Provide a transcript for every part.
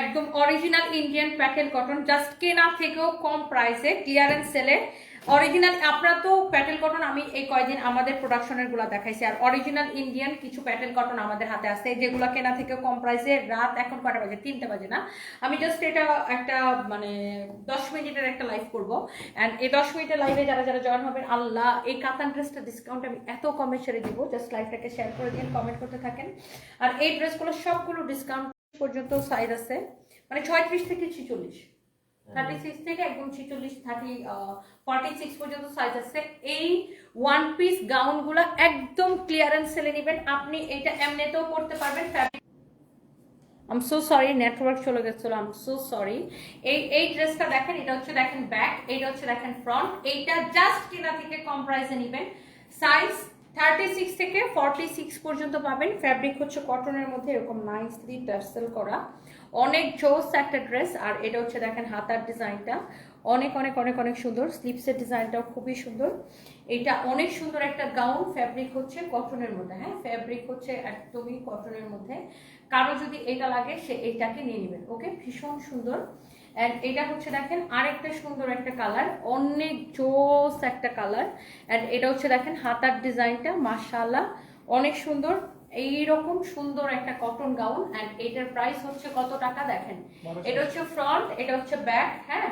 একদম original Indian Patel cotton just কেনা থেকেও কম প্রাইসে ক্লিয়ারেন্স সেলে অরিজিনাল আপনারা তো প্যাটেল কটন আমি এই কয়দিন আমাদের প্রোডাকশনেরগুলা দেখাইছি। আর অরিজিনাল ইন্ডিয়ান কিছু প্যাটেল কটন আমাদের হাতে আসছে। যেগুলো কেনা থেকে কম প্রাইসে রাত এখন কটা বাজে? তিনটে বাজে না? আমি জাস্ট এটা একটা মানে দশ মিনিটের একটা লাইভ করব। অ্যান্ড এই দশ মিনিটের লাইভে যারা যারা জয়েন হবেন, আল্লাহ, এই কাতান ড্রেসটা ডিসকাউন্ট আমি এত কমে ছেড়ে দিব। জাস্ট লাইভটাকে শেয়ার করে দিন কমেন্ট করতে থাকেন। আর এই ড্রেসগুলো সবগুলো ডিসকাউন্ট পর্যন্ত সাইজ আছে। মানে ছয়ত্রিশ থেকে ছিচল্লিশ। থার্টি সিক্স থেকে একদম ছিচল্লিশ থার্টি ফর্টি সিক্স পর্যন্ত সাইজ আছে। এই ওয়ান পিস গাউনগুলো একদম ক্লিয়ারেন্স সেলে নেবেন। আপনি এটা এমনিতেও পড়তে পারবেন। আম সো সরি নেটওয়ার্ক চলে গেছিল। আম সো সরি এই এই ড্রেসটা দেখেন এটা হচ্ছে দেখেন ব্যাক এইটা হচ্ছে দেখেন ফ্রন্ট এইটা জাস্ট কিনা থেকে কম প্রাইসে নেবেন। সাইজ থার্টি সিক্স থেকে ফর্টি সিক্স পর্যন্ত পাবেন। ফ্যাব্রিক হচ্ছে কটনের মধ্যে এরকম নাইসলি টার্সেল করা। অনেক জোস একটা ড্রেস আর এটা হচ্ছে দেখেন হাতার ডিজাইনটা। অনেক অনেক অনেক অনেক সুন্দর। স্লিপসের ডিজাইনটাও খুবই সুন্দর। এটা অনেক সুন্দর একটা গাউন ফ্যাব্রিক হচ্ছে কটনের মধ্যে হ্যাঁ? ফ্যাব্রিক হচ্ছে একদমই কটনের মধ্যে। কারও যদি এটা লাগে, সে এইটাকে নিয়ে নেবেন ওকে ভীষণ সুন্দর। অ্যান্ড এটা হচ্ছে দেখেন আরেকটা সুন্দর একটা কালার অনেক জোস একটা কালার অ্যান্ড এটা হচ্ছে দেখেন হাতার ডিজাইনটা মাশাআল্লাহ। অনেক সুন্দর এইরকম সুন্দর একটা কটন গাউন অ্যান্ড এটার প্রাইস হচ্ছে কত টাকা দেখেন? এটা হচ্ছে ফ্রন্ট এটা হচ্ছে ব্যাক হ্যাঁ?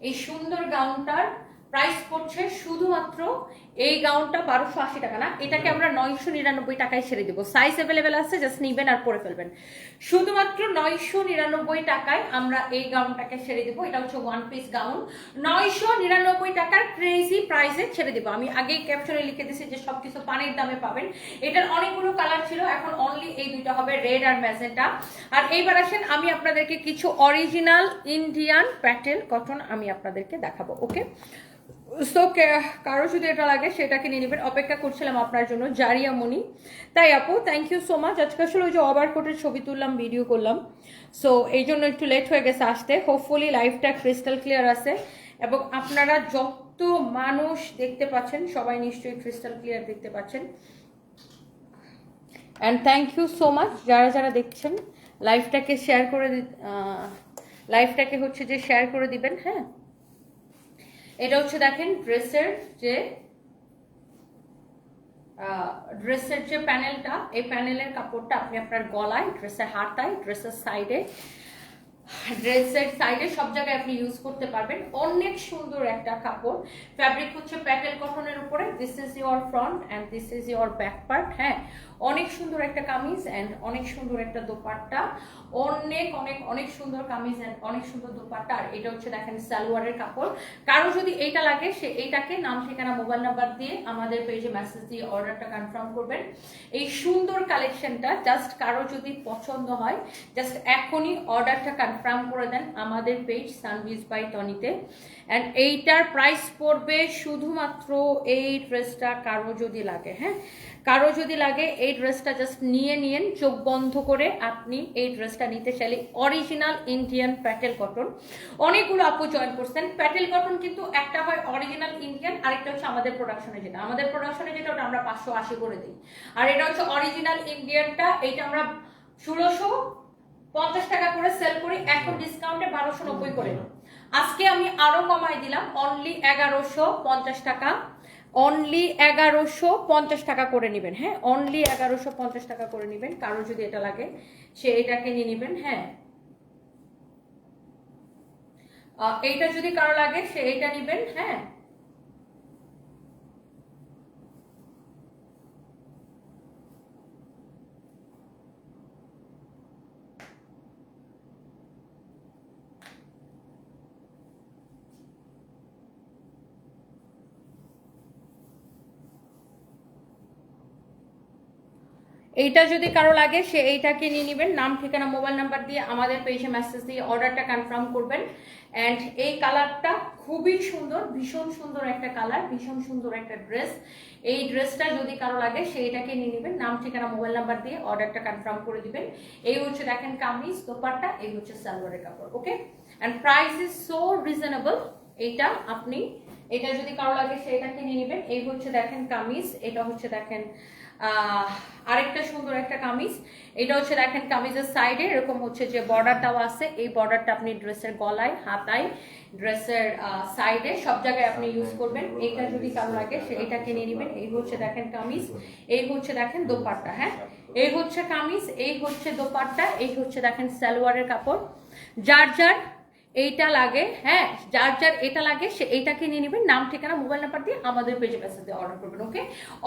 এই সুন্দর গাউনটার প্রাইস পড়ছে শুধুমাত্র এই গাউনটা বারোশো আশি টাকা না? এটাকে আমরা নয়শো নিরানব্বই টাকায় ছেড়ে দেবো। সাইজ অ্যাভেলেবেল আছে জাস্ট নিবেন আর পরে ফেলবেন। শুধুমাত্র নয়শো নিরানব্বই টাকায় আমরা এই গাউনটাকে ছেড়ে দেবো। এটা হচ্ছে ওয়ান পিস গাউন নয়শো নিরানব্বই টাকার ক্রেজি প্রাইসে ছেড়ে দেবো। আমি আগেই ক্যাপশনে লিখে দিয়েছি যে সব কিছু পানির দামে পাবেন। এটার অনেকগুলো কালার ছিল, এখন অনলি এই দুইটা হবে রেড আর ম্যাজেন্টা আর এইবার আসেন, আমি আপনাদেরকে কিছু অরিজিনাল ইন্ডিয়ান প্যাটেল কটন আমি আপনাদেরকে দেখাবো ওকে সো কারও যদি এটা লাগে, সেটাকে নিয়ে নেবেন। অপেক্ষা করছিলাম আপনার জন্য, জারিয়া মনি। তাই আপু থ্যাংক ইউ সো মাচ আজকে আসলে ওই যে ওভার কোটের ছবি তুললাম ভিডিও করলাম। সো এই জন্য একটু লেট হয়ে গেছে আসতে। হোপফুলি লাইফটা ক্রিস্টাল ক্লিয়ার আছে। এবং আপনারা যত মানুষ দেখতে পাচ্ছেন, সবাই নিশ্চয়ই ক্রিস্টাল ক্লিয়ার দেখতে পাচ্ছেন। And thank you so much যারা যারা দেখছেন লাইফটাকে শেয়ার করে লাইফটাকে হচ্ছে যে শেয়ার করে দিবেন হ্যাঁ? এটা হচ্ছে দেখেন ড্রেসের যে ড্রেসের যে প্যানেলটা এই প্যানেলের কাপড়টা আপনি আপনার গলায় ড্রেসের হাতায় ড্রেসের সাইডে ড্রেসের সাইডে সব জায়গায় আপনি ইউজ করতে পারবেন। অনেক সুন্দর একটা কাপড়। ফ্যাব্রিক হচ্ছে প্যাটেল কটনের উপরে। This is your front and this is your back part হ্যাঁ? অনেক সুন্দর একটা কামিজ অ্যান্ড অনেক সুন্দর একটা দোপাট্টা। অনেক অনেক অনেক সুন্দর কামিজ অ্যান্ড অনেক সুন্দর দোপাট্টা। আর এটা হচ্ছে দেখেন সালোয়ারের কাপড়। কারও যদি এইটা লাগে, সে এইটাকে নাম, ঠিকানা, মোবাইল নাম্বার দিয়ে আমাদের পেজে মেসেজ দিয়ে অর্ডারটা কনফার্ম করবেন। এই সুন্দর কালেকশনটা জাস্ট কারও যদি পছন্দ হয় জাস্ট এখনই অর্ডারটা কনফার্ম করে দেন আমাদের পেজ সানভিজ বাই টনিতে অ্যান্ড এইটার প্রাইস পড়বে শুধুমাত্র এই ড্রেসটা কারও যদি লাগে হ্যাঁ? কারও যদি লাগে এই ড্রেসটা জাস্ট নিয়ে নিয়েন, চোখ বন্ধ করে আপনি এই ড্রেসটা নিতে চাইলে অরিজিনাল ইন্ডিয়ান প্যাটেল কটন অনেকগুলো আপু জয়েন করছেন। প্যাটেল কটন কিন্তু একটা হয় অরিজিনাল ইন্ডিয়ান আরেকটা হচ্ছে আমাদের প্রোডাকশনে যেটা। আমাদের প্রোডাকশনে যেটা, ওটা আমরা পাঁচশো আশি করে দিই। আর এটা হচ্ছে অরিজিনাল ইন্ডিয়ানটা এইটা আমরা ষোলোশো পঞ্চাশ টাকা করে সেল করি। এখন ডিসকাউন্টে বারোশো নব্বই করে আজকে আমি আরও কমাই দিলাম অনলি এগারোশো পঞ্চাশ টাকা। অনলি এগারোশো পঞ্চাশ টাকা করে নেবেন হ্যাঁ? অনলি এগারোশো পঞ্চাশ টাকা করে নেবেন। কারও যদি এটা লাগে, সে এটাকে নিয়ে নেবেন হ্যাঁ? এইটা যদি কারও লাগে, সে এইটা নেবেন হ্যাঁ? এইটা যদি কারও লাগে, সে এইটাকে নিয়ে নেবেন। নাম, ঠিকানা, মোবাইল নাম্বার দিয়ে আমাদের পেজে মেসেজ দিয়ে অর্ডারটা কনফার্ম করবেন। অ্যান্ড এই কালারটা খুবই সুন্দর, ভীষণ সুন্দর একটা কালার, ভীষণ সুন্দর একটা ড্রেস এই ড্রেসটা যদি কারও লাগে, সে এটাকে নিয়ে নেবেন। নাম, ঠিকানা, মোবাইল নাম্বার দিয়ে অর্ডারটা কনফার্ম করে দিবেন। এই হচ্ছে দেখেন কামিজ, দোপাট্টা, এই হচ্ছে সালোয়ারের কাপড় okay and price is so reasonable এইটা আপনি, এটা যদি কারও লাগে, সে এটাকে নিয়ে নেবেন। এই হচ্ছে দেখেন কামিজ, এটা হচ্ছে দেখেন আরেকটা সুন্দর একটা কামিজ। এটা হচ্ছে দেখেন কামিজের সাইডে এরকম হচ্ছে যে বর্ডারটাও আছে। এই বর্ডারটা আপনি ড্রেসের গলায়, হাতায় ড্রেসের সাইডে সব জায়গায় আপনি ইউজ করবেন। এইটা যদি কারও লাগে, সে এটা কিনে নেবেন। এই হচ্ছে দেখেন কামিজ। এই হচ্ছে দেখেন দোপাট্টা হ্যাঁ? এই হচ্ছে কামিজ, এই হচ্ছে দোপাট্টা, এই হচ্ছে দেখেন সালোয়ারের কাপড়। যার যার এইটা লাগে হ্যাঁ যার যার এটা লাগে, সে এইটাকে নিয়ে নেবেন। নাম, ঠিকানা মোবাইল নাম্বার দিয়ে আমাদের পেজে মেসেজ দিয়ে অর্ডার করবেন okay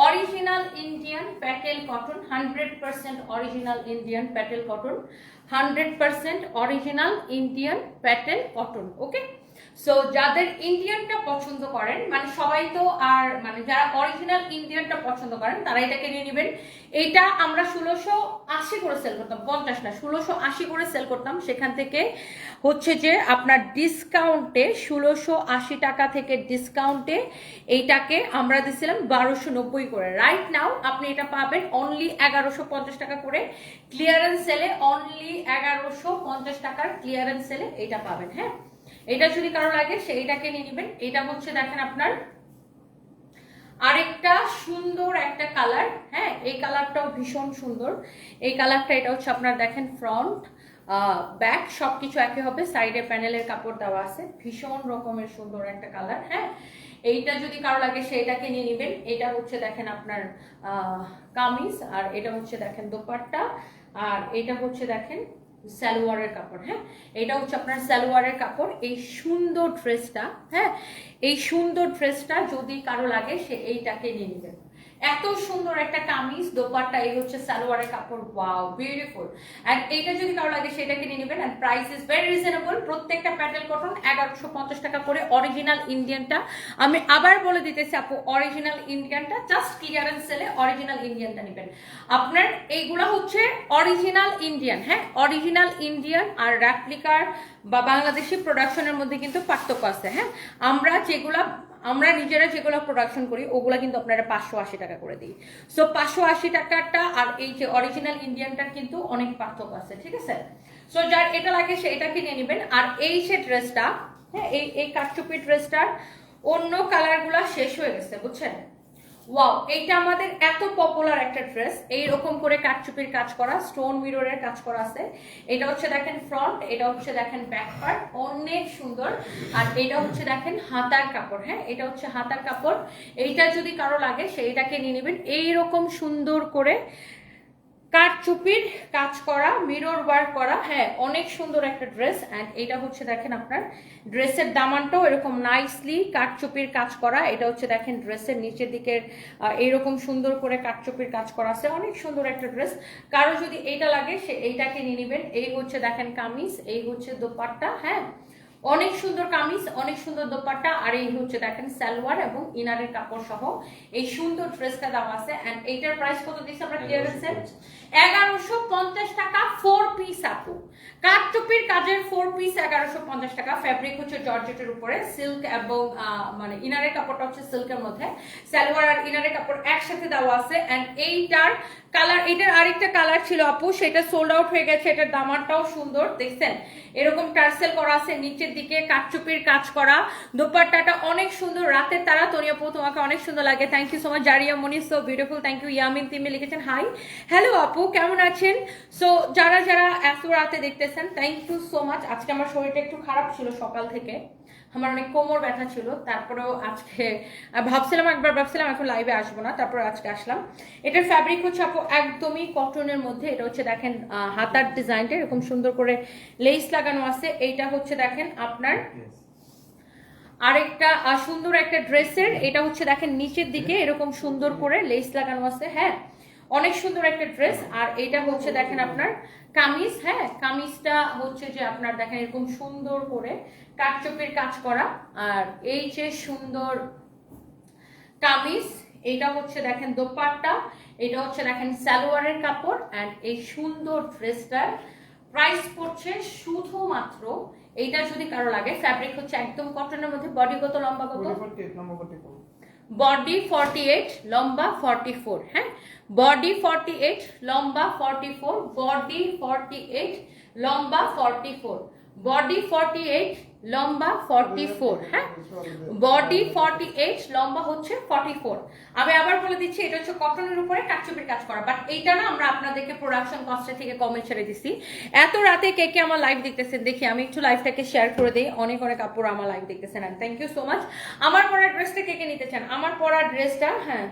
original Indian Patel cotton hundred percent original Indian Patel cotton hundred percent original Indian Patel cotton okay so যাদের ইন্ডিয়ানটা পছন্দ করেন মানে সবাই তো আর মানে যারা অরিজিনাল ইন্ডিয়ানটা পছন্দ করেন, তারা এটাকে নিয়ে নেবেন। এটা আমরা ষোলোশো আশি করে সেল করতাম, পঞ্চাশ না, ষোলোশো আশি করে সেল করতাম। সেখান থেকে হচ্ছে যে আপনার ডিসকাউন্টে ষোলোশো আশি টাকা থেকে ডিসকাউন্টে এইটাকে আমরা দিছিলাম বারোশো নব্বই করে। রাইট নাও আপনি এটা পাবেন অনলি এগারোশো পঞ্চাশ টাকা করে। ক্লিয়ারেন্স সেলে অনলি এগারোশো পঞ্চাশ টাকার ক্লিয়ারেন্স সেলে এটা পাবেন হ্যাঁ? এটা যদি কারও লাগে, সেইটাকে নিয়ে নেবেন। এটা হচ্ছে দেখেন আপনার আরেকটা সুন্দর একটা কালার। হ্যাঁ এই কালারটাও ভীষণ সুন্দর। এই কালারটা এটা হচ্ছে আপনার দেখেন ফ্রন্ট ব্যাক সবকিছু একই হবে। সাইডে প্যানেলের কাপড় দেওয়া আছে। ভীষণ রকমের সুন্দর একটা কালার। হ্যাঁ এইটা যদি কারও লাগে সেটাকে নিয়ে নেবেন। এটা হচ্ছে দেখেন আপনার কামিজ। আর এটা হচ্ছে দেখেন দোপাট্টা। আর এটা হচ্ছে দেখেন সালোয়ারের কাপড় হ্যাঁ? এটা হচ্ছে আপনার সালোয়ারের কাপড়। এই সুন্দর ড্রেসটা হ্যাঁ? এই সুন্দর ড্রেসটা যদি কারও লাগে, সে এইটাকে নিয়ে নেবেন এত সুন্দর একটা কামিজ, দোপাট্টা, এই হচ্ছে সালোয়ারের কাপড়। ওয়াও বিউটিফুল এন্ড এইটা যদি কারও লাগে, সেটা কিনে নেবেন। And price is very reasonable প্রত্যেকটা প্যাটেল কটন এগারোশো পঞ্চাশ টাকা করে অরিজিনাল ইন্ডিয়ানটা আমি আবার বলে দিতেছি আপু অরিজিনাল ইন্ডিয়ানটা জাস্ট ক্লিয়ারেন্স সেলে অরিজিনাল ইন্ডিয়ানটা নেবেন। আপনার এইগুলা হচ্ছে অরিজিনাল ইন্ডিয়ান হ্যাঁ? অরিজিনাল ইন্ডিয়ান আর র্যাপ্লিকার বা বাংলাদেশি প্রোডাকশনের মধ্যে কিন্তু পার্থক্য আছে হ্যাঁ? আমরা যেগুলা আমরা নিজেরা যেগুলো প্রোডাকশন করি, ওগুলো কিন্তু আপনারা পাঁচশো আশি টাকা করে দিই। সো পাঁচশো আশি টাকাটা আর এই যে অরিজিনাল ইন্ডিয়ানটার কিন্তু অনেক পার্থক্য আছে, ঠিক আছে? সো যার এটা লাগে সে এটা কিনে নেবেন। আর এই যে ড্রেসটা হ্যাঁ এই এই কাঠচুপি ড্রেসটার অন্য কালারগুলো শেষ হয়ে গেছে, বুঝছেন? ওয়াও এইটা আমাদের এত পপুলার একটা ড্রেস এইরকম করে কাঠচুপির কাজ করা স্টোন মিররের কাজ করা আছে। এটা হচ্ছে দেখেন ফ্রন্ট এটা হচ্ছে দেখেন ব্যাক পার্ট অনেক সুন্দর। আর এটা হচ্ছে দেখেন হাতার কাপড় হ্যাঁ? এটা হচ্ছে হাতার কাপড়। এইটা যদি কারও লাগে, সেইটাকে নিয়ে নেবেন। এইরকম সুন্দর করে কাঠচুপির কাজ করা মিরর ওয়ার্ক করা হ্যাঁ অনেক সুন্দর একটা ড্রেস অ্যান্ড এটা হচ্ছে দেখেন আপনার ড্রেসের দামানটাও এরকম নাইসলি কাঠচুপির কাজ করা, এটা হচ্ছে দেখেন ড্রেসের নিচের দিকের এইরকম সুন্দর করে কাঠচুপির কাজ করা আছে, অনেক সুন্দর একটা ড্রেস কারও যদি এইটা লাগে, সে এইটাকে নিয়ে নেবেন। এই হচ্ছে দেখেন কামিজ, এই হচ্ছে দোপাট্টা হ্যাঁ অনেক সুন্দর কামিজ অনেক সুন্দর দোপাট্টা আর এই হচ্ছে দেখেন সালোয়ার এবং ইনারের কাপড় সহ। এই সুন্দর ড্রেসটা দাম আছে এন্ড এইটার প্রাইস কত দিচ্ছে আমরা ক্লিয়ারেন্সে এগারোশো পঞ্চাশ টাকা ফোর আপু। কাঠটুপির কাজের ফোর পিস এগারোশো পঞ্চাশ টাকা। ফ্যাব্রিক হচ্ছে জর্জেটের উপরে সিল্ক এবং মানে ইনারের কাপড়টা হচ্ছে সিল্কের মধ্যে। আর ইনারের কাপড় একসাথে দেওয়া আছে। এন্ড এইটার কালার এটার আরেকটা কালার ছিল আপু, সেটা সোল্ড আউট হয়ে গেছে। এটার দামারটাও সুন্দর, দেখছেন? এরকম টার্সেল করা আছে নিচের দিকে কাঠচুপির কাজ করা। দোপাট্টাটা অনেক সুন্দর, রাতের তারা। তনিয়াপু তোমাকে অনেক সুন্দর লাগে। Thank you so much Jariya Moni so beautiful thank you Yamin Timi লিখেছেন হাই হ্যালো আপু, কেমন আছেন? সো যারা যারা এত রাতে দেখতেছেন থ্যাংক ইউ সো মাচ আজকে আমার শরীরটা একটু খারাপ ছিল সকাল থেকে। আমার অনেক কোমর ব্যথা ছিল। তারপরেও আজকে ভাবছিলাম একবার ভাবছিলাম এখন লাইভে আসব না। তারপর আজকে আসলাম। এটার ফ্যাব্রিক হচ্ছে আপু একদমই কটনের মধ্যে। এটা হচ্ছে দেখেন হাতার ডিজাইনটা এরকম সুন্দর করে লেস লাগানো আছে। এইটা হচ্ছে দেখেন আপনার আরেকটা সুন্দর একটা ড্রেসের এটা হচ্ছে দেখেন নিচের দিকে এরকম সুন্দর করে লেস লাগানো আছে। হ্যাঁ অনেক সুন্দর একটা ড্রেস আর এটা হচ্ছে দেখেন আপনার কামিজ হ্যাঁ কামিজটা হচ্ছে যে আপনার দেখেন এরকম সুন্দর করে কাঠচোপের কাজ করা। আর এই যে সুন্দর কামিজ এটা হচ্ছে দেখেন দোপাট্টা এটা হচ্ছে দেখেন সালোয়ারের কাপড়। অ্যান্ড এই সুন্দর ড্রেসটার প্রাইস পড়ছে শুধুমাত্র এইটা যদি কারও লাগে ফ্যাব্রিক হচ্ছে একদম কটনের মধ্যে বডি কত লম্বা কত? বডি ফর্টি এইট লম্বা ফর্টি ফোর হ্যাঁ? বডি ফর্টি এইট লম্বা forty four body forty eight লম্বা forty four body forty eight লম্বা ফর্টি ফোর হ্যাঁ? বডি ফর্টি এইট লম্বা হচ্ছে ফর্টি ফোর আমি আবার বলে দিচ্ছি, এটা হচ্ছে কটনের উপরে কাটচুপির কাজ করা। বাট এইটা না আমরা আপনাদেরকে প্রোডাকশন কস্টে থেকে কমে ছেড়ে দিছি এত রাতে কে কে আমার লাইভ দেখতেছেন, দেখি আমি একটু লাইভটাকে শেয়ার করে দিই। অনেক অনেক আপুরা আমার লাইভ দেখতেছেন। থ্যাংক ইউ সো মাচ আমার পরা ড্রেসটা কে কে নিতে চান? আমার পরা ড্রেসটা হ্যাঁ।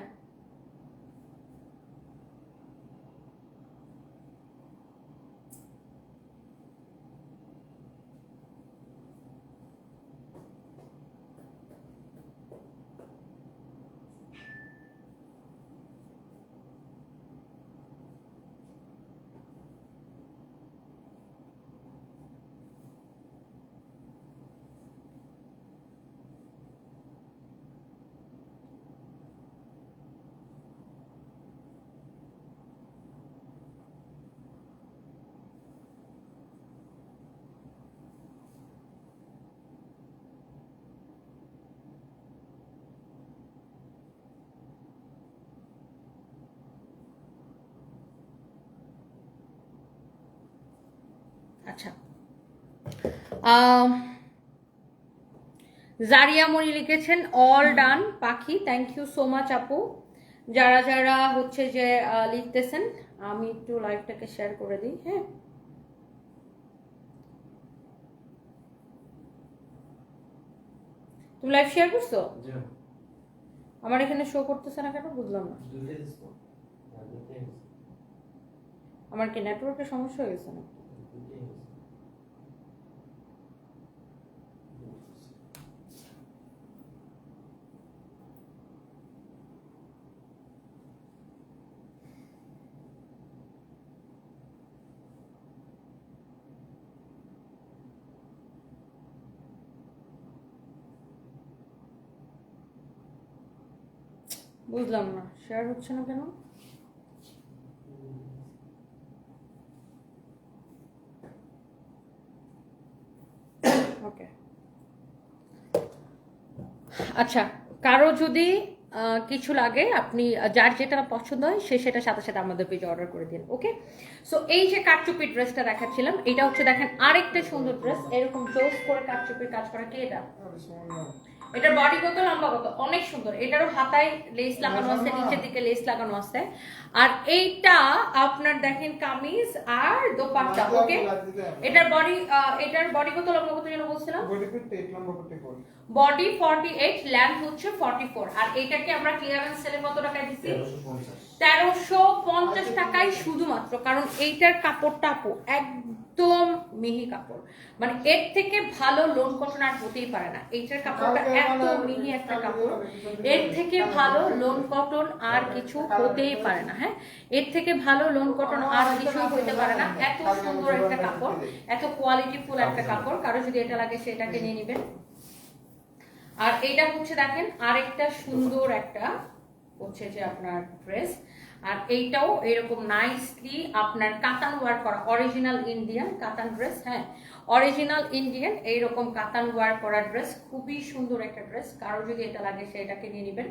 আচ্ছা। জারিয়া মনি লিখেছেন অল ডান পাখি থ্যাংক ইউ সো মাচ আপু। যারা যারা হচ্ছে যে লিখতেছেন আমি একটু লাইভটাকে শেয়ার করে দিই হ্যাঁ? তুমি লাইভ শেয়ার করছ? আমার এখানে শো করতেছে না কেন? বুঝলাম না। আমার কি নেটওয়ার্কের সমস্যা হয়ে গেছে না বুঝলাম না। শেয়ার হচ্ছে না কেন? ওকে আচ্ছা কারও যদি কিছু লাগে, আপনি যার যেটা পছন্দ হয়, সে সেটা সাথে সাথে আমাদের পেজে অর্ডার করে দিন ওকে সো এই যে কাটচুপি ড্রেসটা দেখাচ্ছিলাম, এটা হচ্ছে দেখেন আরেকটা সুন্দর ড্রেস এরকম জোস করে কাটচুপির কাজ করা কি এটা? এটার বডি কত লম্বা কত? অনেক সুন্দর। এটারও হাতায় লেস লাগানো আছে নিচের দিকে লেস লাগানো আছে। আর এইটা আপনার দেখেন কামিজ আর দোপাট্টা ওকে এটার বডি এটার বডি কত লম্বা কত যেন বলছিলাম? বডি ফর্টি এইট ল্যান্ড হচ্ছে ফর্টি ফোর আর এটাকে আমরা ক্লিয়ারেন্স সেলে কত টাকায় দিচ্ছি। তেরোশো পঞ্চাশ। টাকায় শুধুমাত্র কারণ এইটার কাপড়টা আপু একদম মিহি কাপড়। মানে এর থেকে ভালো লোন কটন আর হতেই পারে না। এইটার কাপড়টা এত মিহি একটা কাপড়। এর থেকে ভালো লোন কটন আর কিছু হতেই পারে না হ্যাঁ? এর থেকে ভালো লোন কটন আর কিছু হতে পারে না। এত সুন্দর একটা কাপড় এত কোয়ালিটিফুল একটা কাপড়। কারও যদি এটা লাগে সেটাকে নিয়ে নেবেন। আর এইটা হচ্ছে দেখেন, আরেকটা সুন্দর একটা হচ্ছে যে আপনার ড্রেস আর এইটাও এরকম নাইসলি আপনার কাতান ওয়ার করা অরিজিনাল ইন্ডিয়ান কাতান ড্রেস হ্যাঁ? অরিজিনাল ইন্ডিয়ান এইরকম কাতান ওয়ার করা ড্রেস খুবই সুন্দর একটা ড্রেস কারও যদি এটা লাগে সেটাকে নিয়ে নেবেন।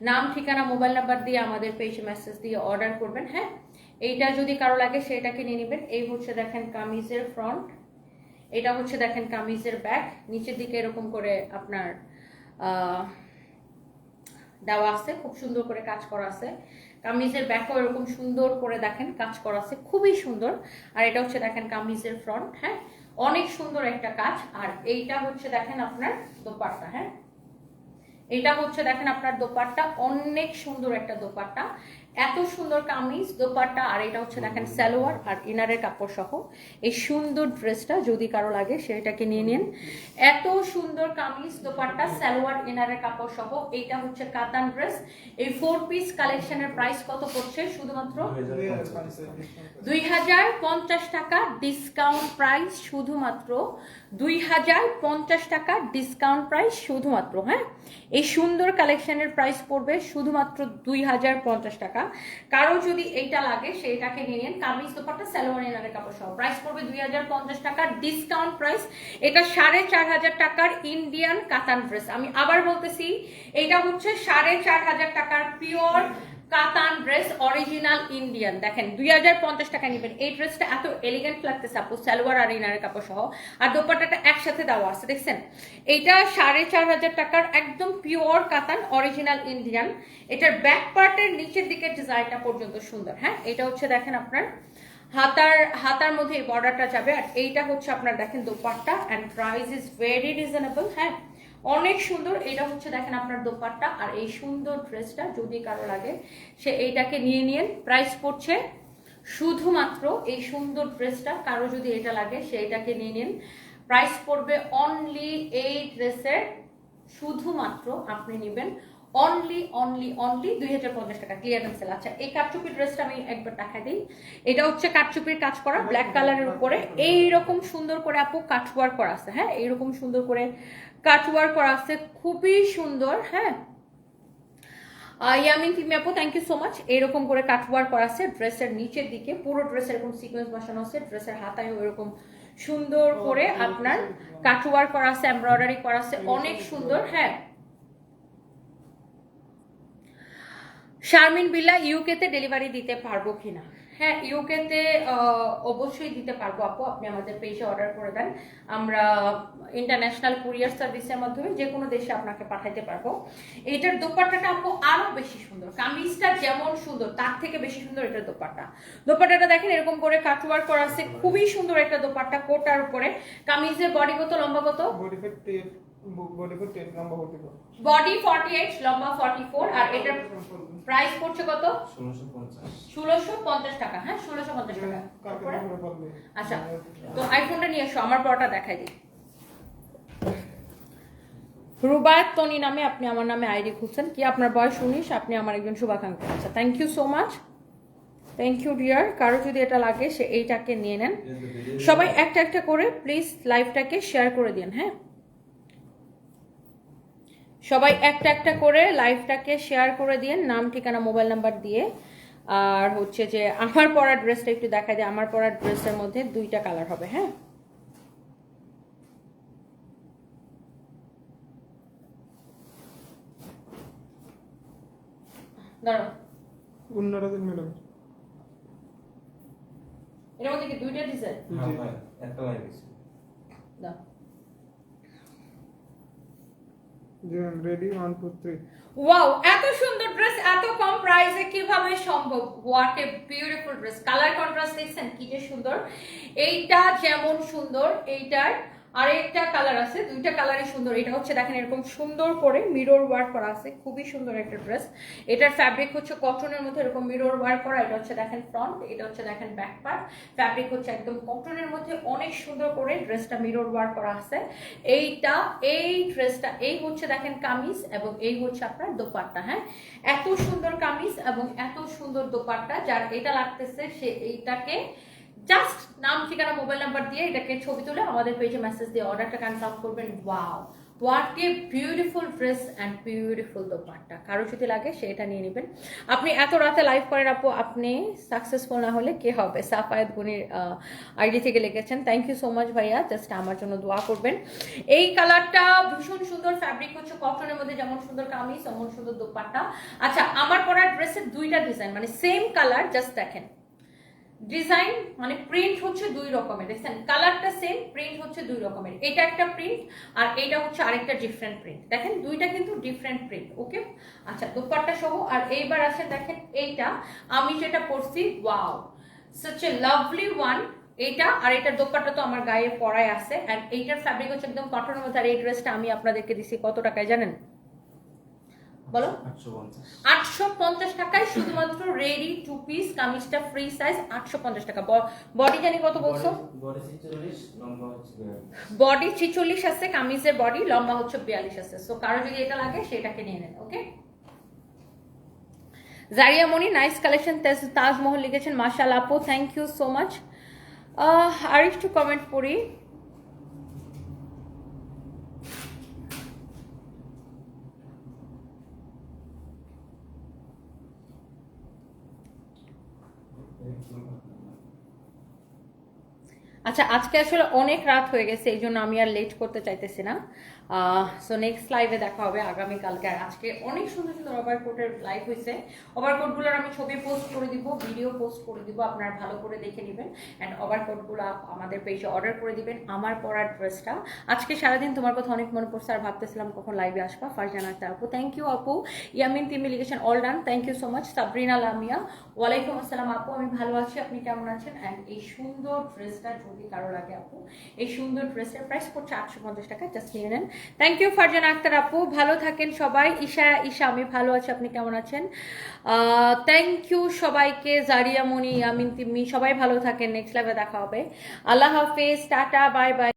নাম, ঠিকানা মোবাইল নাম্বার দিয়ে আমাদের পেজে মেসেজ দিয়ে অর্ডার করবেন হ্যাঁ? এইটা যদি কারও লাগে সেটাকে নিয়ে নেবেন। এই হচ্ছে দেখেন কামিজের ফ্রন্ট এটা হচ্ছে দেখেন কামিজের ব্যাক নিচের দিকে এরকম করে আপনার দেওয়া আছে, খুব সুন্দর করে কাজ করা আছে। কামিজের ব্যাকও এরকম সুন্দর করে দেখেন, কাজ করা আছে, খুবই সুন্দর। আর এটা হচ্ছে দেখেন কামিজের ফ্রন্ট হ্যাঁ? অনেক সুন্দর একটা কাজ। আর এইটা হচ্ছে দেখেন আপনার দোপাট্টা হ্যাঁ? এটা হচ্ছে দেখেন আপনার দোপাট্টা, অনেক সুন্দর একটা দোপাট্টা। এত সুন্দর কামিজ দোপাট্টা আর এটা হচ্ছে দেখেন সালোয়ার আর ইনারের কাপড় সহ। এই সুন্দর ড্রেসটা যদি কারও লাগে সেটাকে নিয়ে নিন। এত সুন্দর কামিজ দোপাট্টা সালোয়ার ইনারের কাপড় সহ এইটা হচ্ছে কাতান ড্রেস। এই ফোর পিস কালেকশনের প্রাইস কত পড়ছে? শুধুমাত্র দুই হাজার পঞ্চাশ টাকা ডিসকাউন্ট প্রাইস শুধুমাত্র দুই হাজার পঞ্চাশ টাকা ডিসকাউন্ট প্রাইস শুধুমাত্র হ্যাঁ? এই সুন্দর কালেকশনের প্রাইস পড়বে শুধুমাত্র দুই হাজার পঞ্চাশ টাকা। কারও যদি এইটা লাগে সেটাকে নিয়ে নিন। কামিজ দোপাট্টা স্যালোয়ার এনারের কাপড় সহ। প্রাইস পড়বে দুই হাজার পঞ্চাশ টাকা। ডিসকাউন্ট প্রাইস এটা সাড়ে চার হাজার টাকার ইন্ডিয়ান কাতান ড্রেস আমি আবার বলতেছি এটা হচ্ছে সাড়ে চার হাজার টাকার পিওর কাতান ড্রেস অরিজিনাল ইন্ডিয়ান। দেখেন, দুই হাজার পঞ্চাশ টাকা নেবেন। এই ড্রেসটা এত এলিগেন্ট লাগতেছে আপু, সালোয়ার আর ইনারের কাপড় সহ। আর দোপাট্টাটা একসাথে দেওয়া আছে, দেখছেন? এটা সাড়ে চার হাজার টাকার একদম পিওর কাতান অরিজিনাল ইন্ডিয়ান এটার ব্যাক পার্টের নিচের দিকের ডিজাইনটা পর্যন্ত সুন্দর হ্যাঁ? এটা হচ্ছে, দেখেন আপনার, হাতার হাতার মধ্যে এই বর্ডারটা যাবে। আর এইটা হচ্ছে আপনার, দেখেন, dupatta. And price is very reasonable হ্যাঁ? অনেক সুন্দর, এটা হচ্ছে দেখেন আপনার দোপাট্টা, আর এই সুন্দর ড্রেসটা যদি কারও লাগে, সে এইটাকে নিয়ে নিন প্রাইস পড়ছে শুধুমাত্র এই সুন্দর ড্রেসটা, কারও যদি এটা লাগে, সে এটাকে নিয়ে নিন প্রাইস পড়বে অনলি এই ড্রেসের শুধুমাত্র আপনি নেবেন অনলি অনলি অনলি দুই হাজার পঞ্চাশ টাকা ক্লিয়ারেন্স সেল আচ্ছা এই কাটচুপির ড্রেসটা আমি একবার দেখাই দিই। এটা হচ্ছে কাটচুপির কাজ করা ব্ল্যাক কালারের উপরে। এইরকম সুন্দর করে আপু কাটওয়ার করা আছে হ্যাঁ? এইরকম সুন্দর করে কাটওয়ার করা আছে খুবই সুন্দর হ্যাঁ? ইয়ামিন কিমি আপু থ্যাংক ইউ সো মাচ এরকম করে কাটওয়ার করা আছে ড্রেসের নিচের দিকে। পুরো ড্রেস এরকম সিকোয়েন্স বসানো আছে ড্রেসের হাতায় এরকম সুন্দর করে আপনার কাটওয়ার করা আছে এমব্রয়ডারি করা আছে অনেক সুন্দর হ্যাঁ? শারমিন বিল্লা ইউকেতে ডেলিভারি দিতে পারব কিনা? হ্যাঁ ইউকেতে অবশ্যই দিতে পারব আপু। আপনি আমাদের পেজে অর্ডার করে দেন। আমরা ইন্টারন্যাশনাল কুরিয়ার সার্ভিসের মাধ্যমে যে কোনো দেশে আপনাকে পাঠাইতে পারব। এটার দোপাট্টাটা আপু আরও বেশি সুন্দর। কামিজটা যেমন সুন্দর, তার থেকে বেশি সুন্দর এটার দোপাট্টা। দোপাট্টাটা দেখেন এরকম করে কাটওয়ার করা আছে। খুবই সুন্দর একটা দোপাট্টা, কোটার উপরে। কামিজের বডি কত, লম্বা কত? Body fit tape body fit tape লম্বা করতে পারো। বডি ফর্টি এইট লম্বা ফর্টি ফোর আর এটার প্রাইস পড়ছে কত? ষোলোশো পঞ্চাশ। ষোলোশো পঞ্চাশ টাকা হ্যাঁ ষোলোশো পঞ্চাশ টাকা। তারপরে? আচ্ছা তো আইফোনটা নিয়ে এসো আমার পরটা দেখাই দিই। রুবায়ত তনি নামে আপনি আমার নামে আইডি খুঁজছেন কি আপনার বয়স উনিশ? আপনি আমার একজন শুভাকাঙ্ক্ষী। আচ্ছা thank you so much thank you dear কারও যদি এটা লাগে সে এইটাকে নিয়ে নেন। সবাই একটা একটা করে প্লিজ লাইভটাকে শেয়ার করে দিন হ্যাঁ? সবাই একটা একটা করে লাইভটাকে শেয়ার করে দিন নাম ঠিকানা মোবাইল নাম্বার দিয়ে। আর হচ্ছে যে আমার পরা ড্রেসটা একটু দেখা যায় আমার পরা ড্রেসের মধ্যে দুইটা কালার হবে হ্যাঁ? দাঁড়াও। উন্নটা দিন এর মধ্যে কি দুইটা ডিজাইন? হ্যাঁ একটা দাও ready one two three wow এত সুন্দর ড্রেস এত কম প্রাইসে কীভাবে সম্ভব? What a beautiful dress colour contrast দেখছেন, কি যে সুন্দর। এইটা যেমন সুন্দর, এইটার আরেকটা কালার আছে, দুইটা কালারই সুন্দর। এটা হচ্ছে, দেখেন, এরকম সুন্দর করে মিরর ওয়ার্ক করা আছে। খুবই সুন্দর একটা ড্রেস এটার ফ্যাব্রিক হচ্ছে কটনের মধ্যে এরকম মিরর ওয়ার্ক করা। এটা হচ্ছে, দেখেন ফ্রন্ট এটা হচ্ছে, দেখেন ব্যাক পার্ট ফ্যাব্রিক হচ্ছে একদম কটনের মধ্যে অনেক সুন্দর করে ড্রেসটা মিরর ওয়ার্ক করা আছে। এইটা, এই ড্রেসটা এই হচ্ছে, দেখেন, কামিজ এবং এই হচ্ছে আপনার দোপাট্টা হ্যাঁ? এত সুন্দর কামিজ এবং এত সুন্দর দোপাট্টা, যার এটা লাগতেছে, সে এইটাকে জাস্ট নাম, ঠিকানা মোবাইল নাম্বার দিয়ে এটাকে ছবি তুলে আমাদের পেজে মেসেজ দিয়ে অর্ডারটা কনফার্ম করবেন। Wow what a beautiful dress and beautiful dupatta. কারও যদি লাগে, সেটা নিয়ে নেবেন। আপনি এত রাতে লাইভ করেন আপু, আপনি সাকসেসফুল না হলে কে হবে? সাফায়েত গুনির আইডি থেকে লিখেছেন। থ্যাংক ইউ সো মাচ ভাইয়া। জাস্ট আমার জন্য দোয়া করবেন। এই কালারটা ভীষণ সুন্দর ফ্যাব্রিক হচ্ছে। কটনের মধ্যে যেমন সুন্দর কামিজ, তেমন সুন্দর দোপাট্টা। আচ্ছা আমার পরা ড্রেসের দুইটা ডিজাইন মানে সেম কালার জাস্ট দেখেন। ডিজাইন মানে প্রিন্ট হচ্ছে দুই রকমের, দেখছেন? কালারটা সেম প্রিন্ট হচ্ছে দুই রকমের। এটা একটা প্রিন্ট আর এটা হচ্ছে আরেকটা ডিফারেন্ট প্রিন্ট দেখেন, দুইটা কিন্তু ডিফারেন্ট প্রিন্ট ওকে আচ্ছা দোপাট্টা সহ, আর এইবার আছে, দেখেন, এইটা আমি যেটা পরছি wow such a lovely one এইটা আর এটার দোপাট্টা তো আমার গায়ে পরায় আছে। অ্যান্ড এইটার ফ্যাব্রিক হচ্ছে একদম কটনের মধ্যে, আর এই ড্রেসটা আমি আপনাদেরকে দিছি কত টাকায় জানেন? বলো। আটশো পঞ্চাশ। টাকায় শুধুমাত্র রেডি টু পিস কামিজটা ফ্রি সাইজ আটশো পঞ্চাশ টাকা। বডি জানি কত বলছো? বডি ছিচল্লিশ আছে কামিজের বডি লম্বা হচ্ছে বিয়াল্লিশ আছে। সো কারও যদি এটা লাগে সেটাকে নিয়ে নেন ওকে জারিয়া মনি নাইস কালেকশন তাজমহল লিখেছেন মাশাল আপু থ্যাংক ইউ সো মাচ আর একটু কমেন্ট পড়ি। আচ্ছা আজকে আসলে অনেক রাত হয়ে গেছে, এই জন্য আমি আর লেট করতে চাইতেছি না। সো নেক্সট লাইভে দেখা হবে আগামীকালকে। আর আজকে অনেক সুন্দর সুন্দর ওভারকোটের লাইভ হয়েছে। ওভারকোটগুলোর আমি ছবি পোস্ট করে দিব ভিডিও পোস্ট করে দিব, আপনারা ভালো করে দেখে নেবেন। অ্যান্ড ওভারকোটগুলো আমাদের পেজে অর্ডার করে দিবেন, আমার পরার ড্রেসটা আজকে সারাদিন তোমার কথা অনেক মনে পড়ছে, আর ভাবতেছিলাম কখন লাইভে আসবা। ফারজানা আক্তার আপু থ্যাংক ইউ আপু। Yamin Timi legation all done thank you so much Sabrina Lamia ওয়ালাইকুম আসসালাম, আপু। আমি ভালো আছি, আপনি কেমন আছেন? অ্যান্ড এই সুন্দর ড্রেসটা যদি কারও লাগে, আপু, এই সুন্দর ড্রেসের প্রাইস পড়ছে আটশো পঞ্চাশ টাকা জাস্ট নিয়ে নেন। থ্যাংক ইউ ফারজান আক্তার আপু। ভালো থাকেন সবাই। ঈশা ঈশা, আমি ভালো আছি। আপনি কেমন আছেন? থ্যাংক ইউ সবাইকে। জারিয়া মনি আমিন, তিম্মি, সবাই ভালো থাকেন। নেক্সট লাইভে দেখা হবে। আল্লাহ হাফেজ। Tata bye bye